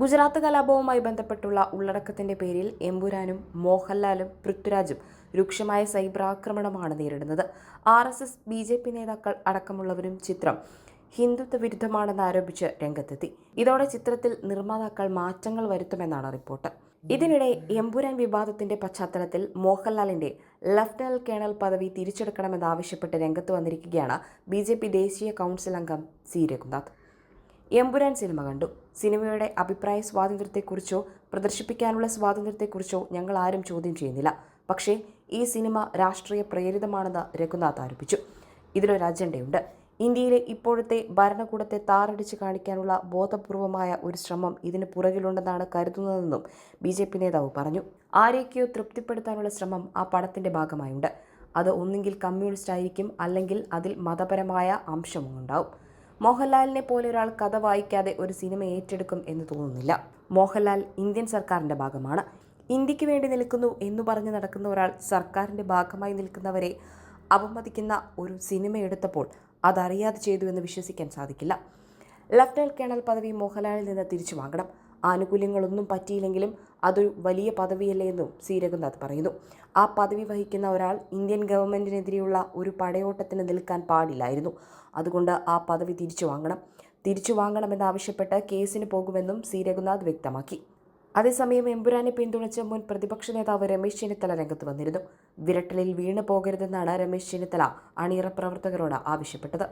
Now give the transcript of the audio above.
ഗുജറാത്ത് കലാപവുമായി ബന്ധപ്പെട്ടുള്ള ഉള്ളടക്കത്തിന്റെ പേരിൽ എമ്പുരാനും മോഹൻലാലും പൃഥ്വിരാജും രൂക്ഷമായ സൈബർ ആക്രമണമാണ് നേരിടുന്നത്. R S S B J P നേതാക്കൾ അടക്കമുള്ളവരും ചിത്രം ഹിന്ദുത്വ വിരുദ്ധമാണെന്ന് ആരോപിച്ച് രംഗത്തെത്തി. ഇതോടെ ചിത്രത്തിൽ നിർമ്മാതാക്കൾ മാറ്റങ്ങൾ വരുത്തുമെന്നാണ് റിപ്പോർട്ട്. ഇതിനിടെ എമ്പുരാൻ വിവാദത്തിന്റെ പശ്ചാത്തലത്തിൽ മോഹൻലാലിന്റെ ലഫ്റ്റനന്റ് കേണൽ പദവി തിരിച്ചെടുക്കണമെന്നാവശ്യപ്പെട്ട് രംഗത്ത് വന്നിരിക്കുകയാണ് ബി ദേശീയ കൗൺസിൽ അംഗം സി രഘുനാഥ്. എമ്പുരാൻ സിനിമ കണ്ടു. സിനിമയുടെ അഭിപ്രായ സ്വാതന്ത്ര്യത്തെക്കുറിച്ചോ പ്രദർശിപ്പിക്കാനുള്ള സ്വാതന്ത്ര്യത്തെക്കുറിച്ചോ ഞങ്ങൾ ആരും ചോദ്യം ചെയ്യുന്നില്ല. പക്ഷേ ഈ സിനിമ രാഷ്ട്രീയ പ്രേരിതമാണെന്ന് രഘുനാഥ് ആരോപിച്ചു. ഇതിനൊരു അജണ്ടയുണ്ട്. ഇന്ത്യയിലെ ഇപ്പോഴത്തെ ഭരണകൂടത്തെ താറടിച്ച് കാണിക്കാനുള്ള ബോധപൂർവമായ ഒരു ശ്രമം ഇതിന് പുറകിലുണ്ടെന്നാണ് കരുതുന്നതെന്നും ബി ജെ പി നേതാവ് പറഞ്ഞു. ആരെയൊക്കെയോ തൃപ്തിപ്പെടുത്താനുള്ള ശ്രമം ആ പടത്തിന്റെ ഭാഗമായുണ്ട്. അത് ഒന്നുകിൽ കമ്മ്യൂണിസ്റ്റ് ആയിരിക്കും അല്ലെങ്കിൽ അതിൽ മതപരമായ അംശവും ഉണ്ടാവും മോഹൻലാലിനെ പോലെ ഒരാൾ കഥ വായിക്കാതെ ഒരു സിനിമ ഏറ്റെടുക്കും എന്ന് തോന്നുന്നില്ല. മോഹൻലാൽ ഇന്ത്യൻ സർക്കാരിന്റെ ഭാഗമാണ്. ഇന്ത്യയ്ക്ക് വേണ്ടി നിൽക്കുന്നു എന്ന് പറഞ്ഞ് നടക്കുന്ന ഒരാൾ സർക്കാരിന്റെ ഭാഗമായി നിൽക്കുന്നവരെ അപമതിക്കുന്ന ഒരു സിനിമ എടുത്തപ്പോൾ അതറിയാതെ ചെയ്തു എന്ന് വിശ്വസിക്കാൻ സാധിക്കില്ല. ലഫ്റ്റനന്റ് കേണൽ പദവി മോഹൻലാലിൽ നിന്ന് തിരിച്ചു വാങ്ങണം. ആനുകൂല്യങ്ങളൊന്നും പറ്റിയില്ലെങ്കിലും അതൊരു വലിയ പദവിയല്ലേ എന്നും സി. രഘുനാഥ് പറയുന്നു. ആ പദവി വഹിക്കുന്ന ഒരാൾ ഇന്ത്യൻ ഗവൺമെന്റിനെതിരെയുള്ള ഒരു പടയോട്ടത്തിന് നിൽക്കാൻ പാടില്ലായിരുന്നു. അതുകൊണ്ട് ആ പദവി തിരിച്ചു വാങ്ങണം. തിരിച്ചു വാങ്ങണമെന്നാവശ്യപ്പെട്ട് കേസിന് പോകുമെന്നും സി. രഘുനാഥ് വ്യക്തമാക്കി. അതേസമയം എമ്പുരാനെ പിന്തുണച്ച മുൻ പ്രതിപക്ഷ നേതാവ് രമേശ് ചെന്നിത്തല രംഗത്ത് വന്നിരുന്നു. വിരട്ടലിൽ വീണു പോകരുതെന്നാണ് രമേശ് ചെന്നിത്തല അണിയറ പ്രവർത്തകരോട് ആവശ്യപ്പെട്ടത്.